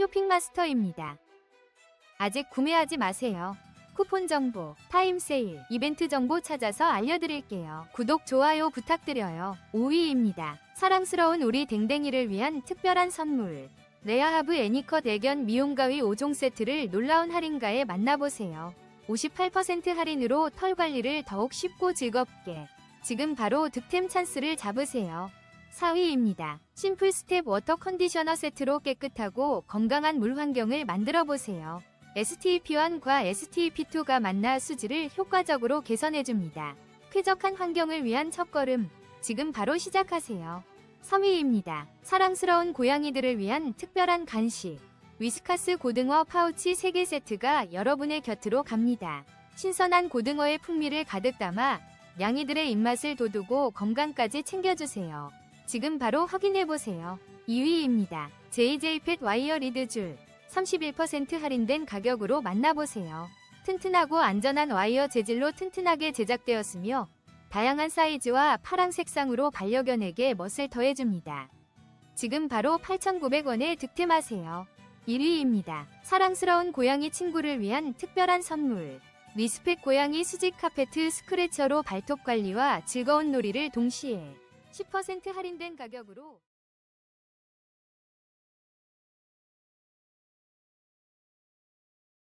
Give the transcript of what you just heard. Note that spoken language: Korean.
쇼핑마스터입니다. 아직 구매하지 마세요. 쿠폰 정보, 타임 세일, 이벤트 정보 찾아서 알려드릴게요. 구독, 좋아요 부탁드려요. 5위입니다. 사랑스러운 우리 댕댕이를 위한 특별한 선물. 레아하브 애니컷 애견 미용 가위 5종 세트를 놀라운 할인가에 만나보세요. 58% 할인으로 털 관리를 더욱 쉽고 즐겁게. 지금 바로 득템 찬스를 잡으세요. 4위입니다. 심플 스텝 워터 컨디셔너 세트로 깨끗하고 건강한 물 환경을 만들어 보세요. STP1과 STP2가 만나 수질을 효과적으로 개선해줍니다. 쾌적한 환경을 위한 첫걸음. 지금 바로 시작하세요. 3위입니다. 사랑스러운 고양이들을 위한 특별한 간식. 위스카스 고등어 파우치 3개 세트가 여러분의 곁으로 갑니다. 신선한 고등어의 풍미를 가득 담아 양이들의 입맛을 돋우고 건강까지 챙겨주세요. 지금 바로 확인해보세요. 2위입니다. JJ펫 와이어 리드 줄 31% 할인된 가격으로 만나보세요. 튼튼하고 안전한 와이어 재질로 튼튼하게 제작되었으며 다양한 사이즈와 파랑 색상으로 반려견에게 멋을 더해줍니다. 지금 바로 8,900원에 득템하세요. 1위입니다. 사랑스러운 고양이 친구를 위한 특별한 선물. 리스펙 고양이 수직 카페트 스크래처로 발톱 관리와 즐거운 놀이를 동시에 10% 할인된 가격으로